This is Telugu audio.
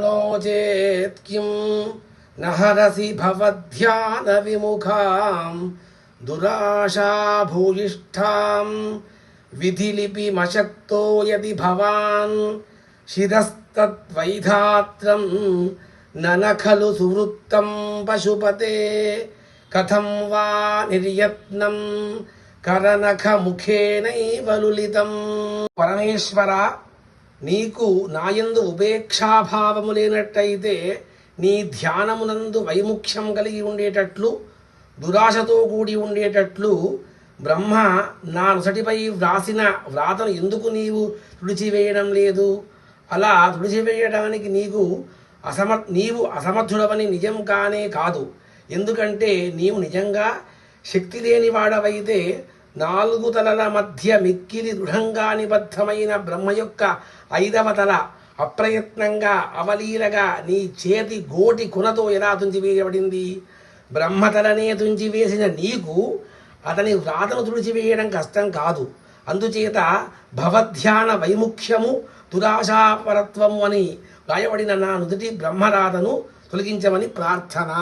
नो चेत् किं न हरसि भवध्यानविमुखां दुराशाभूयिष्ठां विधिलिपिमशक्तो यदि भवान् शिरस्तद्वैधात्रं न न खलु सुवृत्तं पशुपते कथं वा निर्यत्नं करनखमुखेनैव लुलितं परमेश्वर నీకు నాయందు ఉపేక్షాభావము లేనట్టయితే నీ ధ్యానమునందు వైముఖ్యం కలిగి ఉండేటట్లు దురాశతో కూడి ఉండేటట్లు బ్రహ్మ నా నొసటిపై వ్రాసిన వ్రాతను ఎందుకు నీవు తుడిచివేయడం లేదు? అలా తుడిచివేయడానికి నీకు అసమ నీవు అసమర్థుడవని నిజం కానే కాదు. ఎందుకంటే నీవు నిజంగా శక్తి లేని వాడవైతే నాలుగు తలల మధ్య మిక్కిలి దృఢంగా నిబద్ధమైన బ్రహ్మ యొక్క ఐదవ తల అప్రయత్నంగా అవలీలగా నీ చేతి గోటి కునతో ఎలా తుంచివేయబడింది? బ్రహ్మతలనే తుంచివేసిన నీకు అతని వ్రాతను తుడిచివేయడం కష్టం కాదు. అందుచేత భవధ్యాన వైముఖ్యము దురాశాపరత్వము అని రాయబడిన నా నుదుటి బ్రహ్మరాధను తొలగించమని ప్రార్థన.